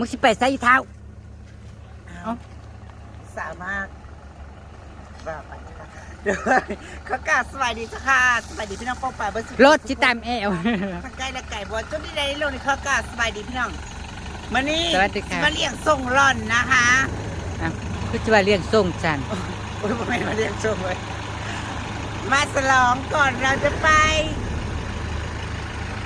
มึงสิไปใส่เท้า เอ้า สามารถว่าไปนะคะเดี๋ยวเขากราบสวัสดีจ้ะค่ะสวัสดีพี่น้องป้องป่ายเบอร์สิบรถจิตามแอวทั้งไก่และไก่บอลจนที่ใดโลกนี้เขากราบสวัสดีพี่น้องมานี่สวัสดีค่ะ มาเลี้ยงส่งร่อนนะคะอะคือจะว่าเลี้ยงส่งจันโอ้ยไม่มาเลี้ยงส่งเลยมาฉลองก่อนเราจะไป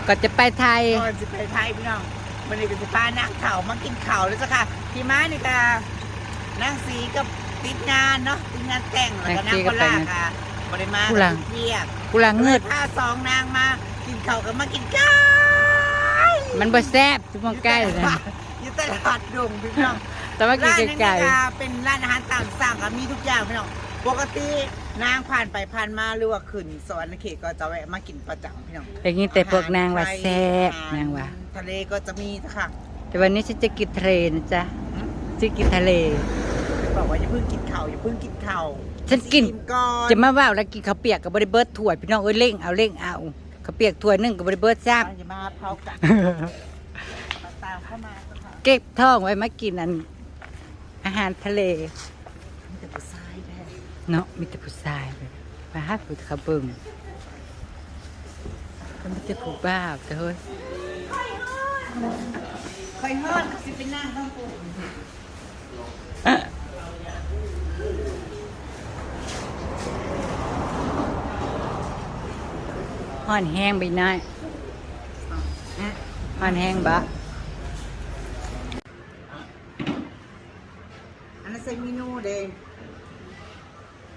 ก็จะไปไทยก่อนจะไปไทยพี่น้อง มันนี่ก็จะพานั่งเข่าวมากินเข่าวแล้วจ้ะค่ะพี่ม้านี่ก็นั่งสีกับติดงานเนาะติดงานแต่งแล้วก็นั่งคนลากค่ะบริมาเที่ยงกูละเงืดพาสองนางมากินข้าวกับมากินไก่มันบ่แซ่บทุกมองใกล้เลยนะอยู่ตลาดดงพี่น้องแต่ว่ากินร้านนี้ไกลนะคะเป็นร้านอาหารตามสั่งกับมีทุกอย่างพี่น้องปกตินางผ่านไปผ่านมาหรือว่าขึ้นสวรรค์เขตก็จะแวะมากินประจำพี่น้องๆอย่างนี้แต่พวกนางว่าแซ่บอาหารนางว่า ทะเลก็จะมีค่ะแต่วันนี้ฉันจะกินทะเลนะจ๊ะจะกินทะเลบอกว่าอย่าเพิ่งกินข้าวอย่าเพิ่งกินข้าวฉันกินอิ่มก่อนจะมาว่าวแล้วกินข้าวเปียกกับบริเบิร์ตถ้วยพี่น้องเอ้ยเร่งเอาเร่งเอาข้าวเปียกถ้วยหนึงกับบริเบิร์ตซ้ำอย่ามาเผากันมาตามเข้ามาจ้ะค่ะเก็บท้องไว้มากินอัน อาหารทะเลมีแต่ผู้ชายแท้เนาะมีแต่ผู้ชายเลยมาหาผู้เขาเบิ่งก็มีแต่ผู้บ้าแต่เฮ้ย คอยฮอดเขาสิเป็นนางต้องปูห่อนแห้งไปหน่อยห่อนแห้งบะ อันนั้นใส่เมนูเด้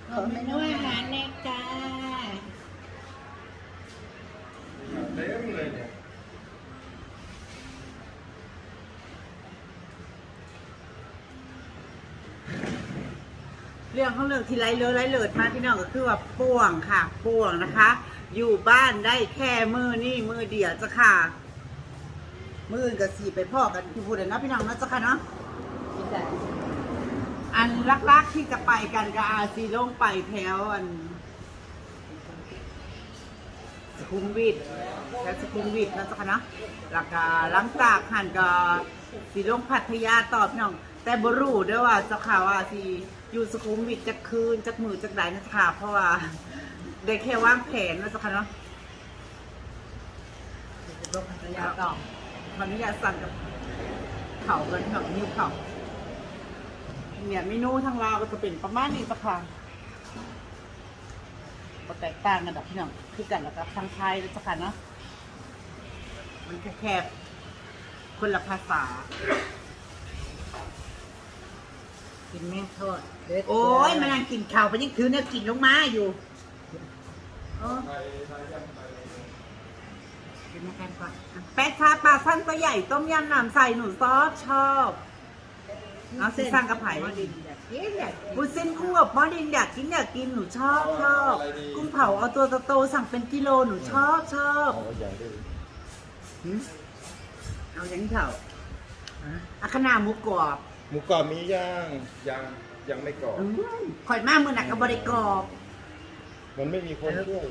ขอเมนูอาหารเล็กจ้าเรื่องของเรื่อง ที่ไรเลอไรเลิศมาพี่น้องก็คือว่าป่วงค่ะ ป่วงนะคะ อยู่บ้านได้แค่มือนี่มือเดียวจ้ะค่ะ มือกับสีไปพ่อกันพี่พูดเลยนะพี่น้องนะจ้ะค่ะเนาะอันลักๆที่จะไปกันกับอาซีลงไปแถวอันสุขุมวิทแถวสุขุมวิทนะจ๊ะคะเนาะแล้วก็หลังจากหันก็สีลงพัทยาตอบน้อง แต่บรูด้วยว่าจ้าข่าวว่าสี อยู่สุขุมวิทจะคืนจะมือจะไหนนะจ๊ะค่ะ เพราะว่าได้แค่ว่างแผนนะจ๊ะคะเนาะลงพัทยาต่อขออนุญาสั่งกับเขากันกับนิ้วเขาเนี่ยเมนูทางลาวก็จะเป็นประมาณนี้สักค่ะก็แตกต่างกันดอกพี่น้องคือกันแล้วก็ทางไทยสักค่ะเนาะมันแคบคนละภาษา กินแม่งทอดเด็ดโอ้ยมันนั่งกินข้าวไปยังถือเนี่ยกินลงมาอยู่โอ้กินมากันก่อนอะแป๊ะชาปลาสั้นตัวใหญ่ต้มยำน้ำใส่หนูซอสชอบ เอาสิสั่งกระไผ่บุญเส้นคู่กับหม้อดินอยากกินอยากกินหนูชอบชอบกุ้งเผาเอาตัวโตๆสั่งเป็นกิโลหนูชอบชอบหืมเอาอย่างนี้เถอะอะขนาหมูกรอบ หมูกรอบมีย่างยังยังไม่กรอบอืมข่อยมากมือหนักกับบริกรอบมันไม่มีคนช่วย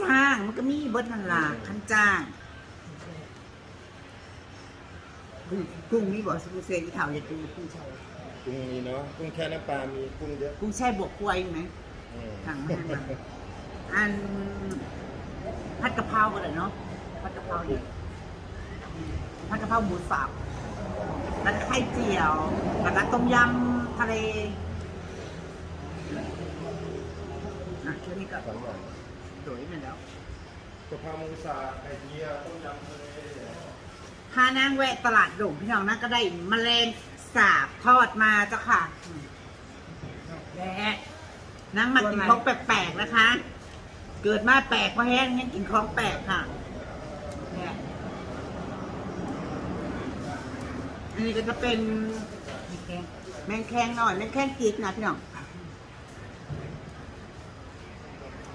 จ้างมันก็มีเบิดนั่นล่ะคันจ้างกุ้งกุ้งนี่บอกสุกุเซที่เถาอย่าดูกุ้งแช่กุ้งมีเนาะกุ้งแค่น้ำปลามีกุ้งเยอะกุ้งแช่บวกกล้วยไหมอืมทางมาอันผัดกะเพราก็ได้เนาะผัดกะเพราเนี่ยผัดกะเพราหมูสับ แล้วก็ไข่เจียวแล้วก็ต้มยำทะเลนะแค่นี้ก็สองอย่างสวยนั่นแล้วกะเพราหมูสับไข่เจียวต้มยำทะเลพานางแวะตลาดโด่งพี่น้องนะก็ได้แมลงสาบทอดมาเจ้าค่ะและนางมากินของแปลกๆนะคะ เกิดมาแปลกมาแห้งยังกินของแปลกค่ะเนี่ย อันนี้ก็จะเป็นแมงแคงหน่อยแมงแคงกีกนะพี่น้อง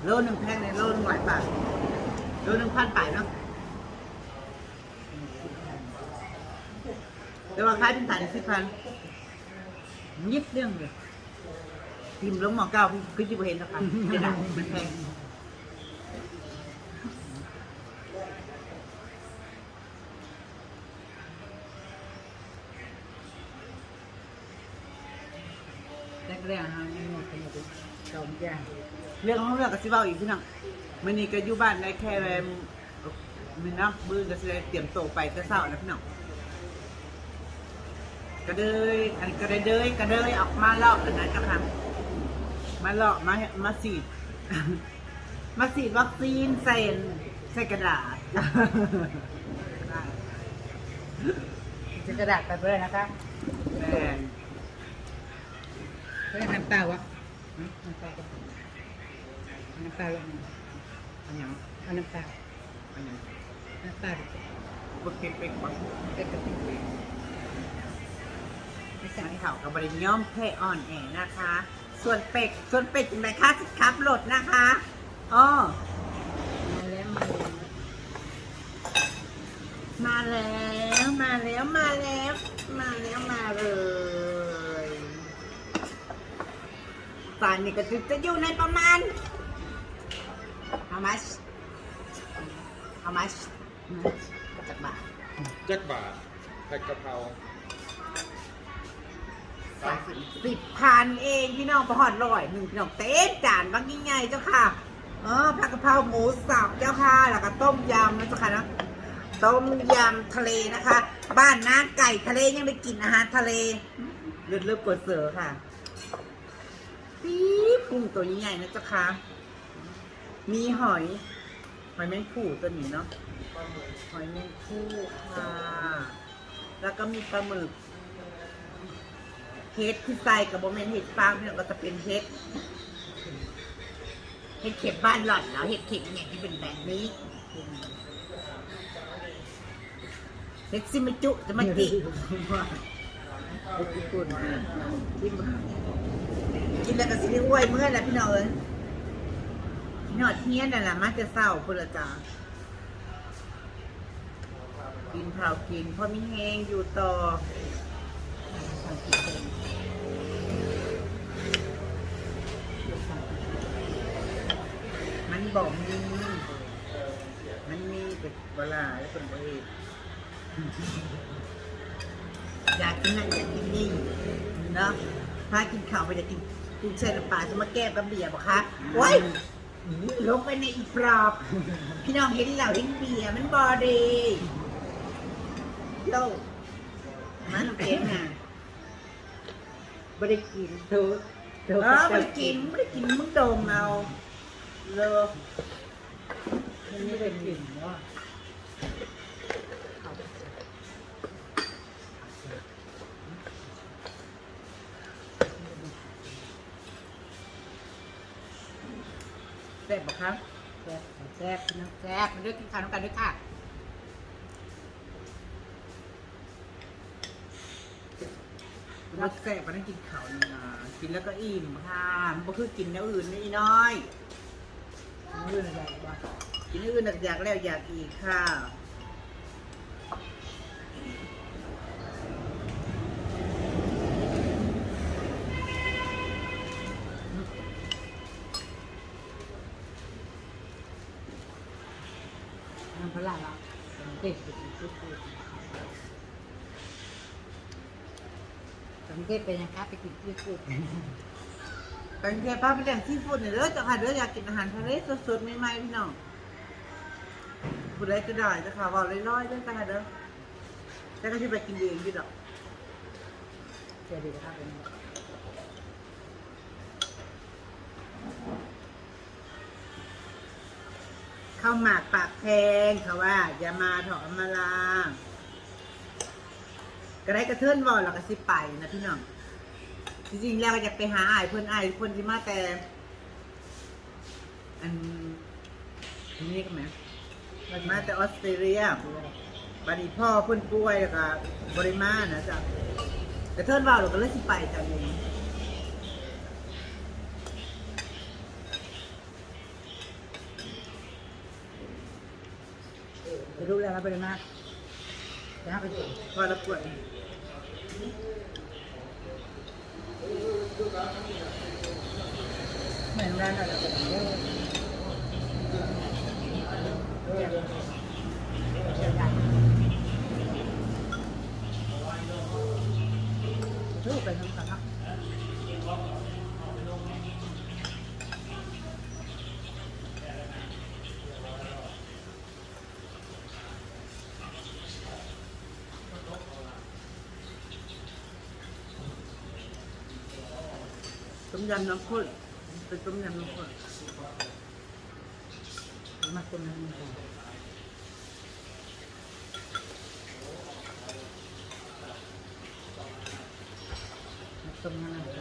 โลหนึ่งแพงในโลหนึ่งร้อยบาทโลหนึ่งพันบาทเนาะเดี๋ยวว่าคล้ายเป็นฐานสิบพันยิบเรื่องเลยพิมพ์ลงหมอเก้าพี่คือจิบเห็นนะคะไม่ได้มันแพง เรื่องอาหารนี่หมดไปหมดสองอย่างเรื่องของเรื่องกับสิเว้าอีกพี่น้องมื้อนี้ก็อยู่บ้านได้แค่แรมมื้อน้ำมื้อก็สิได้เตรียมโตวไปแต่เช้าแล้วพี่น้องก็เลยอันก็ได้เดยก็เลยออกมาเลาะกันนะเจ้าค่ะมาเลาะมามาสีดมาฉีดวัคซีนใส่ใส่กระดาษจะกระดาษไปเพื่อนนะคะแม่น เพื่อนน้ำเปล่าวะน้ำเปล่าน้ำเปล่าลงอันยังเอาน้ำเปล่าอันยังน้ำเปล่าบดเป็นเป็นคนเป็นกระติกไม่สัสั่งงให้เขากับบริย่อมแพ่อ่อนแอนะคะ ส่วนเป็ดส่วนเป็ดจังไรคะสิครับโหลดนะคะอ๋อมาแล้วมาเลยมาแล้วมาแล้วมาแล้วมาเลย จานนี้ก็จะอยู่ในประมาณ how much how much ก็จะบาทจักบาทแพ็กกะเพราสามสิบสิบพันเองพี่น้องประหอดร้อยหนึ่งพี่น้องเต้นจานบางยิ่งใหญ่เจ้าค่ะ เออผักกะเพราหมูสับเจ้าค่ะ แล้วก็ต้มยำนะเจ้าค่ะนะต้มยำทะเลนะคะ บ้านน้าไก่ทะเลยังได้กินอาหารทะเลเลือดเลือดปิดเสือค่ะ ปี๊บกุ้งตัวใหญ่ๆนะเจ้าค่ะ มีหอย หอยแมงผู่ตัวนี้เนาะ หอยแมงผู่ค่ะ แล้วก็มีปลาหมึกเห็ดที่ใส่กับโมเมนเห็ดฟางเนี่ยก็จะเป็นเห็ด เห็ดเข็มบ้านหล่อนแล้วเห็ดเข็มเนี่ยที่เป็นแบบนี้ เห็ดซิมิจุจะมาจิกิน กินแล้วก็สิได้อ้วยเมื่อแหละพี่น้องเอ้ยพี่น้องเที่ยนนั่นแหละมาจะเศร้าพุ่นละจ้ากินข้ากินเพราะมีแหงอยู่ต่อมันบอกมีมันมีเป็นเวลาแล้วเป็นประเทศอยากกินนั่นอยากกินนี่เนาะถ้ากินข้าวไปจะกิน กินเชนปลาจะมาแก้กับเบียร์บอกคะโอ้ยลงไปในอีปลอบ พี่น้องเห็นเหล่าเห็นเบียร์มันบอดีโลกมันเก่งอะไม่ได้กินเธอเธเออไม่ได้กินไม่ได้กินมึงดมเอาเลย ไม่ได้กินเนาะ ซ่บปะครับแซ่บแซ่บนะแซ่บมาด้วยกินข้าวน้ำกันด้วยค่ะรสแซ่บมันต้องกินข้าวนี่นะกินแล้วก็อิ่มค่ะมันก็คือกินอย่างอื่นนี่น้อยเรื่องอะไรบ้างกินอย่างอื่นอยากแล้วอยากอีกค่ะ น้ำพลาละเด็กสุดสุด สังเกตเป็นยังคะไปกินที่พูดเป็นแค่ป้าไปแดงซีฟู้ดเนี่ยเด้อจ้ะค่ะเด้ออยากกินอาหารทะเลสดๆใหม่ๆพี่น้องผู้ใดก็ได้จ้ะค่ะว่าลอยๆเด้อจ้ะค่ะเด้อแต่ก็จะไปกินเองอยู่ดอกเจอดีครับเป็นข้าวหมากปากแพงค่ะว่าอย่ามาเถอะอามาลา ก็ได้กระเทินวอลแล้วก็สิไปนะพี่น้องจริงๆแล้วก็อยากไปหาอายเพื่อนอายเพื่อนที่มาแต่ อันนี้ก็ไหมมาแต่ออสเตรเลียบัดนี้พ่อเพื่อนป่วยแล้วก็บริมานะจ๊ะกระเทินวอลเราก็เลยสิไปจ้ะนี่รู้แล้วมาเป็นมากจะไปเราปวดเหมือนร้า นอะไรแบบนี้รูปไปทำกันครับ ม ยำน้ำข้นเป็นต้มยำน้ำข้นมาคนนั้นก่อนต้มน้ำข้น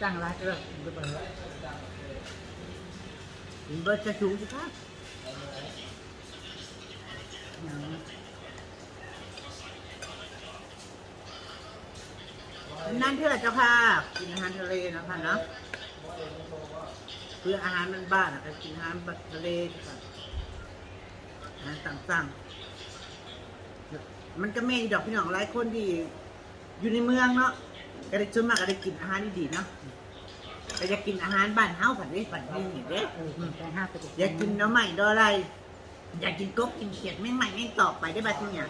จ้างร้านเออเบิร์ดเบิร์ดจะสูสิครับนั่นเถอะเจ้าค่ะกินอาหารทะเลนะคะเนาะเพื่ออาหารมันบ้านอะก็กินอาหารทะเลค่ะอาหารต่างๆมันก็ไม่ดอกพี่น้องหลายคนที่อยู่ในเมืองเนาะ ก็ได้ชวนมากก็ได้กินอาหารดีๆเนาะแต่อยากกินอาหารบ้านเฮาผัดเด้ผัดนี่นี่เด้เออแปห้าไปอยากกินหน้ำใหม่ดออะไร อยากกินกบกินเขียดแม่งใหม่แม่งตอกไปได้บัดที่เนี่ย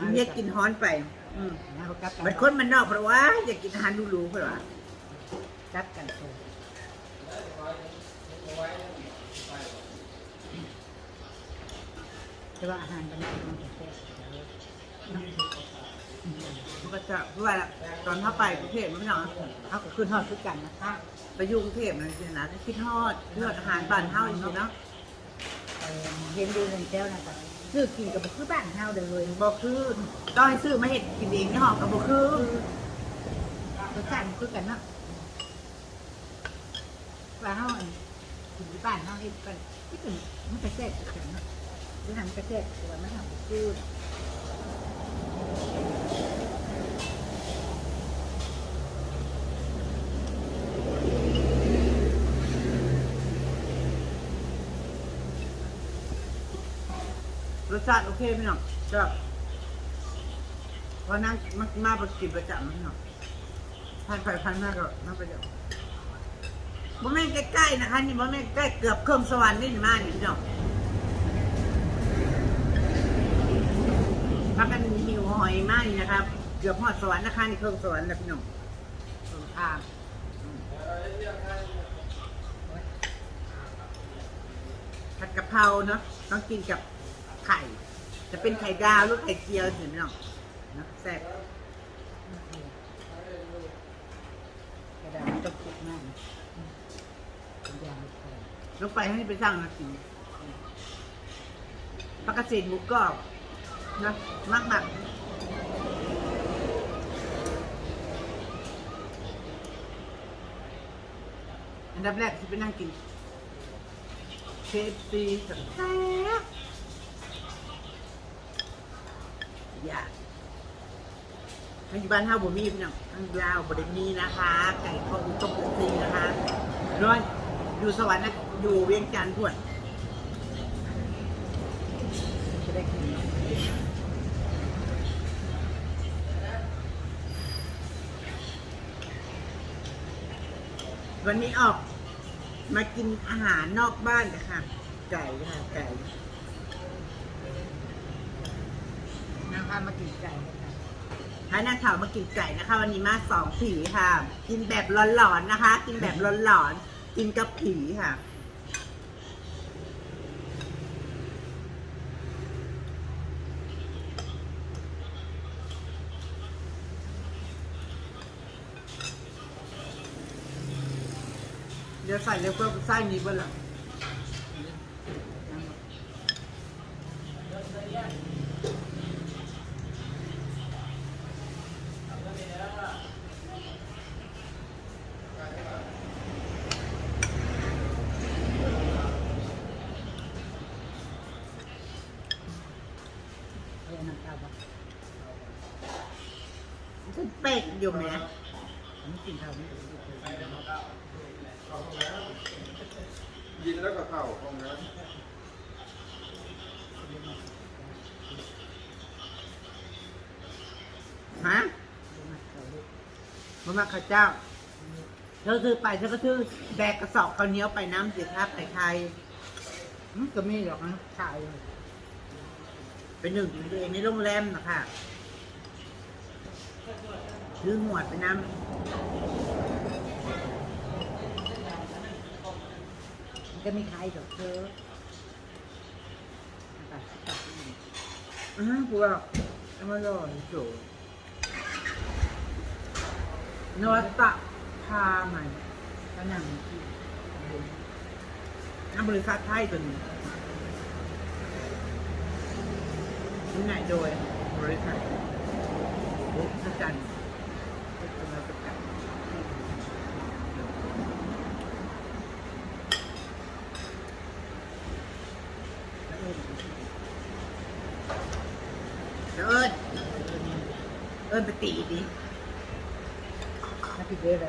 กินเรียกกินฮ้อนไป อืมนะเขากลับกันบัดคนมันนอกเพราะว่า อยากกินอาหารหรูๆเพราะว่ากลับกันโตแต่ว่าอาหารบ้านนอกมันจะแซ่บ มันก็จะเพราะว่าตอนถ้าไปกรุงเทพมันไม่นอนเขาก็ขึ้นฮอดคือกันนะคะไปอยุ่กรุงเทพมันสินะคิดทอดเลือดอาหารบ้านเฮาอยู่เนาะเออเห็นดูเงินแก้วนะคะซื้อกินกับคือบ้านเฮาเด้อเลยบ่คือต้องให้ซื้อมาเห็ดกินเองในห้องก็บ่คือรสชาติมันคือกันเนาะว่าเฮาอันกินที่บ้านเฮาเฮ็ดกันที่เป็นมันก็แซ่บคือกันเนาะหรือทำก็แซ่บแต่ว่ามันทำบ่คือ รสชาติโอเคพี่น้องชอบเพราะนั่งมามาประกินประจำพี่น้องพันไปพันมากก็มาประจำบ่แม่นใกล้ๆนะคะนี่บ่แม่นใกล้เกือบเครื่องสวรรค์นี่มานี่พี่น้อง พักกันหิวหอยมากนี่นะครับ เกือบหอดสวรรค์นะคะนี่เครื่องสวรรค์แล้วพี่น้องตรงข้ามผัดกะเพราเนาะต้องกินกับไข่ จะเป็นไข่ดาวหรือไข่เจียวสิพี่น้องนะแซ่บกระดาษต้องคิดมากนะเป็นอย่างไม่พอลงไปให้ไปสร้างนะกินปลากระเซ็นหมูกรอบ นะมากมากอันดับแรกที่ไปนั่งกินเคฟซีสับแซ่บอย่าปัจจุบันเฮาบ่มีพี่น้องทางลาวบ่ได้มีนะคะ ไก่ทอดต้มเคฟซีนะคะร้อยอยู่สวรรค์นะอยู่เวียงจันทร์พวด จะได้กินเนาะ วันนี้ออกมากินอาหารนอกบ้านนะค่ะ ไก่ค่ะไก่นะคะมากินไก่นะคะนักข่าวมากินไก่นะคะ วันนี้มาสองผีค่ะ กินแบบหลอนๆนะคะ กินแบบหลอนๆกินกับผีค่ะ เดี๋ยวใส่แล้วก็ไส้นี้เบ้างละเอาอันนั้นเอาบ่ฉันเป็ดอยู่ไหม อันนี้กินข้าวนี่ก็ได้ ยินแล้วก็เข้าห้องน้ ฮะมามา ข้าวเจ้าเธอซื้อไปเธอก็ซื้อแบกกระสอบข้าวเหนียวไปน้ำเสิครับไข่ไทยก็มีหรอกนะขายเป็นหนึ่งเองในโรงแรมนะคะซื้อหวดไปน้ำมันจะมีใครอกเธอตัดตัดำอือกูว่าเอามาลอยโจ นวัตพาใหม่ก็นั่งที่น้ำบริษัทไทยตัวนี้นี่ไงโดยบริษัทบุกจันทร์บุกมาประกันเอิญเอิญไปตีดิ ถ้าผิดเร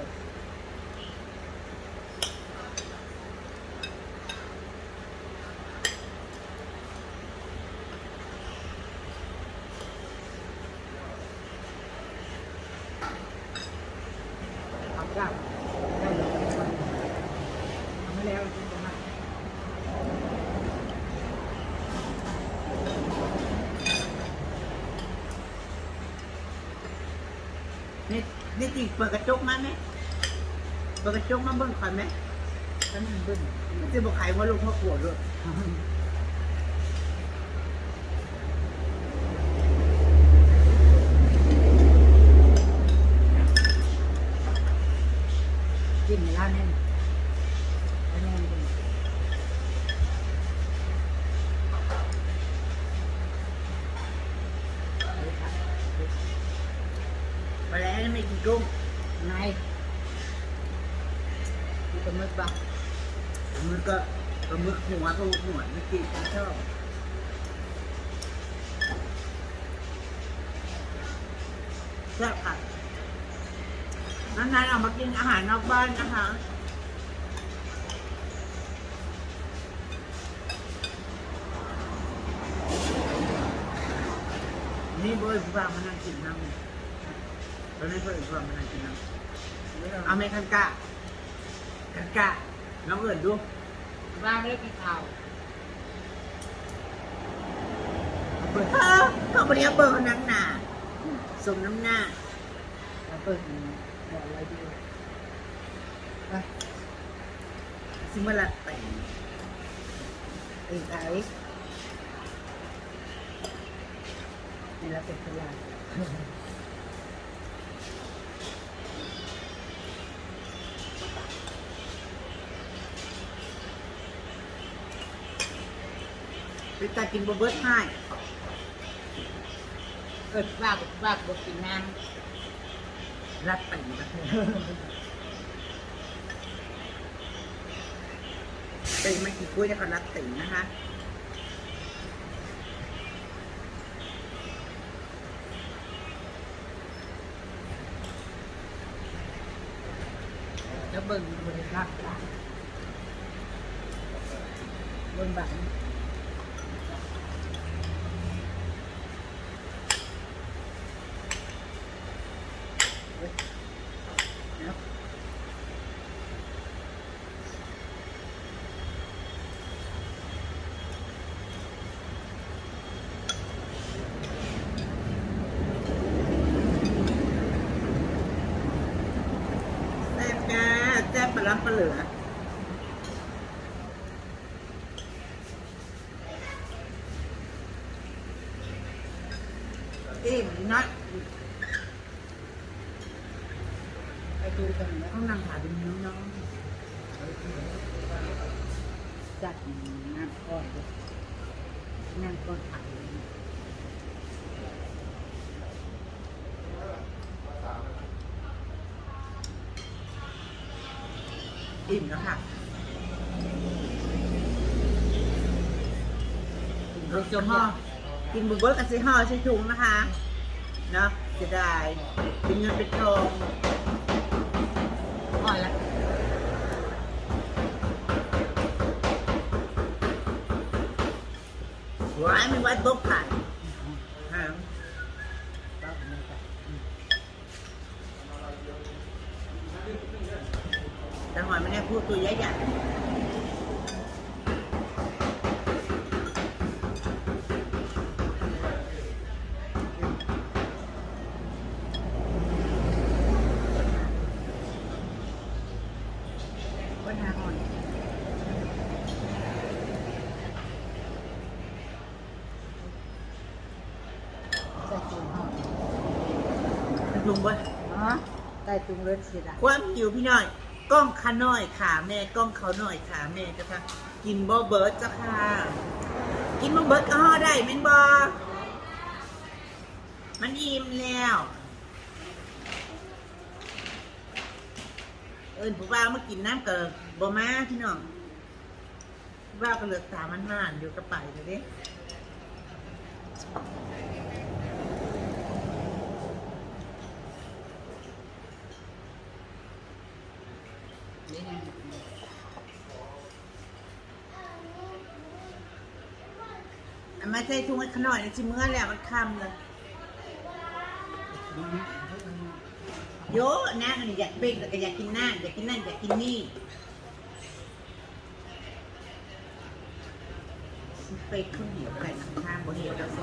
ื่อ งอะไรทำได้ได้เลยทำไม่แล้วจริงจังนะนี่นี่ตีเปิดกระจกมาไหมเปิดกระจกมาเบิ่งคอยไหมก็นั่งบึ้งมันจะบอกใครว่าลูกพ่อปวดด้วย กินในร้านนี่แล้วแน่นกิน ไปแล้วไม่กินกุ้ง ไงกูจะมึกบ้าง มันก็ป ลาหมึกหัวเขาหัวไม่กินไม่ชอบแซ่บค่ะนานๆเอามากินอาหารนอกบ้านนะคะนี่เบอร์ฟังมานั่งกินน้ำตอนนี้เบอร์ฟังมานั่งกินน้ำเอาไหมคันกะคันกะน้องเอิญดู บ้านไม่ได้กินข้าวเบอเขาเรียกเบอร์น้ำหนาสมน้ำหน้าแล้วเปิดบอกอะไรดีไปซิมเมอร์ลัดไปไอ้ไอ้นี่เราเป็นตลาด ไปตากินบะเบิดให้เกิดว่าว่าบอกกินน้ำรัดไปนะตีไม่กี่กล้วยแล้วก็รัดตีนะคะ แล้วเบิ่งบริษัทเบิ่งแบบแล้ว แซ่บจ้าแซ่บปลาล้ำปลาเหลือ อิ่มนัดไปดูกันนะต้องนั่งขาเป็นน้องจัดน้ำก้อนเลยน้ำก้อนผักเลยอิ่มแล้วค่ะรถจจะมห่อห่อ กินบุเบิร์กับซีห่อใช้ถุงนะคะเนาะจะได้เป็นเงินเป็นทองห่อละหัวไอ้ไม่ไว้ตบผ่านฮะก็ไม่ได้แต่หอยไม่ได้พูดตัวใหญ่ถุงเบ่ อ๋อ ใต้ตุงเลือดสิละความหิวพี่น้อยกล้องขาน้อยขาแม่กล้องเขาน้อยขาแม่จ้ะค่ะ กินบ่เบิร์ดจ้ะค่ะกินบ่เบิร์ดก็ห่อได้แม่นบ่มันอิ่มแล้ว เอิญผู้บ่าวมากินน้ำกับบ่มาพี่น้องผู้บ่าวก็เลือกตามันนานเดี๋ยวก็ไปเลยเด้ นี่ไง อันมาใส่ถุงไว้ ขน่อยนจิเมื่อแล้วมันคำเลยโยนะอันอยากเบ่งแต่ก็อยากกินนั่นอยากกินนั่นอยากกินนี่ไปข้าวเหนียวไก่ข้างบนเหนียวแล้วสิ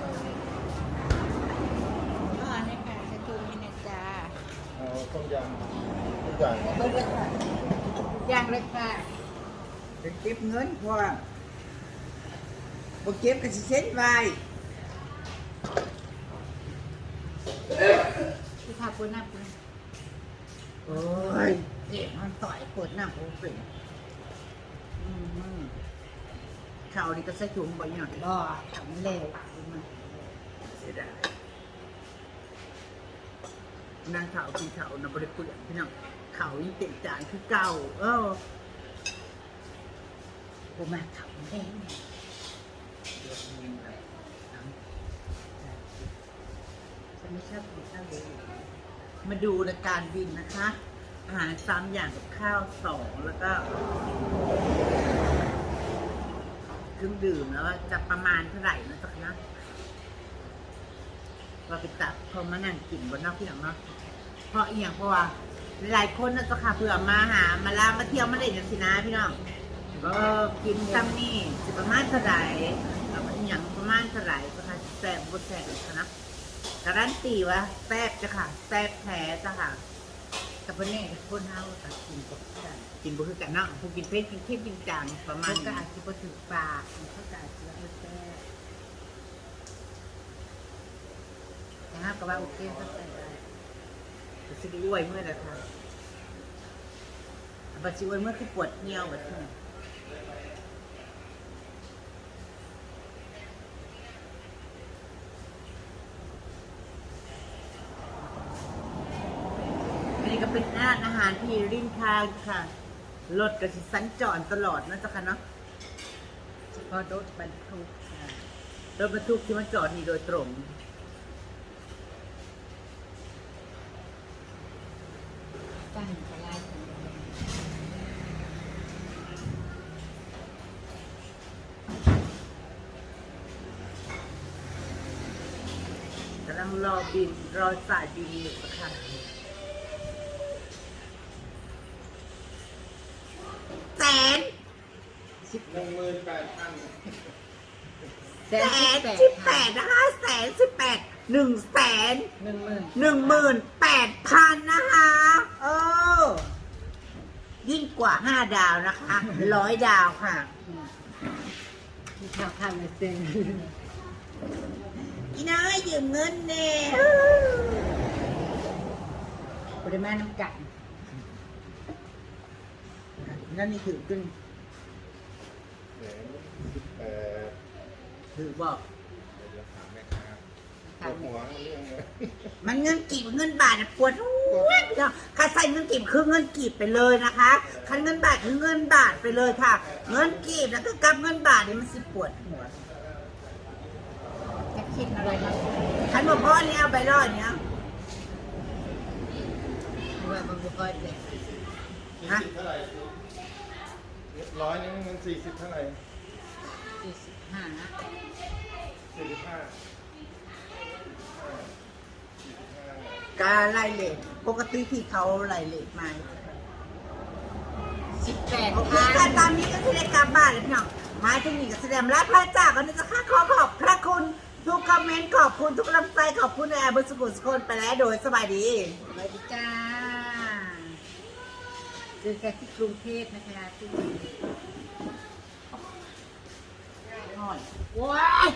ก็อันนี้ค่ะใส่ตุงนี่นะจ๊ะเอาต้มยำทุกอย่างเบิดเลยค่ะย่างเลยค่ะไปเก็บเงินพอบ่เก็บก็สิเซ็นไว้ ที่ทาปุ่นหน้าปุ่นโอ้ยเจ็บมันต่อยปวดหน้าโอ้เป็นอืมข้าวนี่ก็ใส่ถุงบ่อยหน่อยบ่ทำเร็วมันเสียดายนางข้าวกินข้าวนะบริคุยพี่น้องข้าวยังเต็มจานคือเก่า เออบ่มาทำแห้งฉันไม่ชอบกินข้าวเร็ว มาดูในการบินนะคะ อาหารซ้ำอย่างกับข้าวสองแล้วก็เครื่องดื่มแล้วจะประมาณเท่าไหร่นะจ๊ะนะเราไปตัดพอมานั่งกินบนนอกพี่น้องเนาะเพราะอีย่างเพราะว่าหลายคนนะจ๊ะค่ะเผื่อมาหามาลามาเที่ยวมาเล่นกันสินะพี่น้องก็กินซ้ำนี่สิประมาณเท่าไหร่แล้วอีกอย่างประมาณเท่าไหร่ก็ค่ะแซ่บบดแซ่บนะ การันตีว่าแซ่บจ้ะค่ะแซ่บแท้จ้ะค่ะกับพ่อแน่คนเฮาตัดกินกับกันกินบุคือกันเนาะผู้กินเผ็ดกินเค็มกินจางประมามัณนก็นี้อาจจะบ่ถึงปากมันก็อาจจะบ่แซ่บแต่ฮะก็ว่าโอเคก็ใส่ได้สิริอ้วยเมื่อไรค่ะบัดสิอ้วยเมื่อคือปวดเหี่ยวแบบนี้ ก็เป็นร้านอาหารที่ริมทางค่ะ รถก็สิสัญจรตลอดนะจ๊ะค่ะเนาะเฉพาะรถบรรทุกอ่ารถบรรทุกที่มาจอดนี่โดยตรงตั้งกระไรกำลังรอบิน รอสายบินอยู่ค่ะ แสน สิบ หนึ่งหมื่นแปดพัน แสแสนนสิสิบบแปแปดดนะคะแสนสิบแปดหนึ่งแสนหนึ่งหมื่นหนึ่งหมื่นแปดพันนะคะเออยิ่งกว่าห้าดาวนะคะร้อยดาวค่ะที่ข้าวข้าวไม่เซ็นอีน้อยยืมเงินเน่ปริมาณน้ำกันนั่นนี่ถือขึ้นแสนสิบแปด ถือบอกเดี๋ยวจะถามแม่ค้าปวดหัวเรื่องเลยมันเงินกีบเงินบาทอะปวดหัวเนาะค่าใส่เงินกีบคือเงินกีบไปเลยนะคะคันเงินบาทคือเงินบาทไปเลยค่ะ เงินกีบแล้วก็กับเงินบาทเนี่ยมันสิปวดหัวจะคิดอะไรนะคันบอกพ่อเนี่ยเอาไปรอดเนี่ยว่ามันบ่ค่อยเด็กสี่สิบเท่าไหร่ร้อยนึงมันสี่สิบเท่าไหร่ สี่สิบ ห้าสี่สิบห้าสี่สิบห้ากาไล่เลทปกติที่เขาไล่เลทมาสิบแปดโอเคพัค่ะนตามนี้ก็จะได้กลับบ้านแล้วพี่น้องมาที่นี่ก็แสดงรับพระจากกันนะจ๊ะค่ะขอขอบพระคุณทุกคอมเมนต์ขอบคุณทุกกำลังใจขอบคุณแอร์บุษกุลสกลไปแล้วโดยสบายดีสวัสดีจ้าเจอกันที่กรุงเทพนะคะที่ น้อยว้าย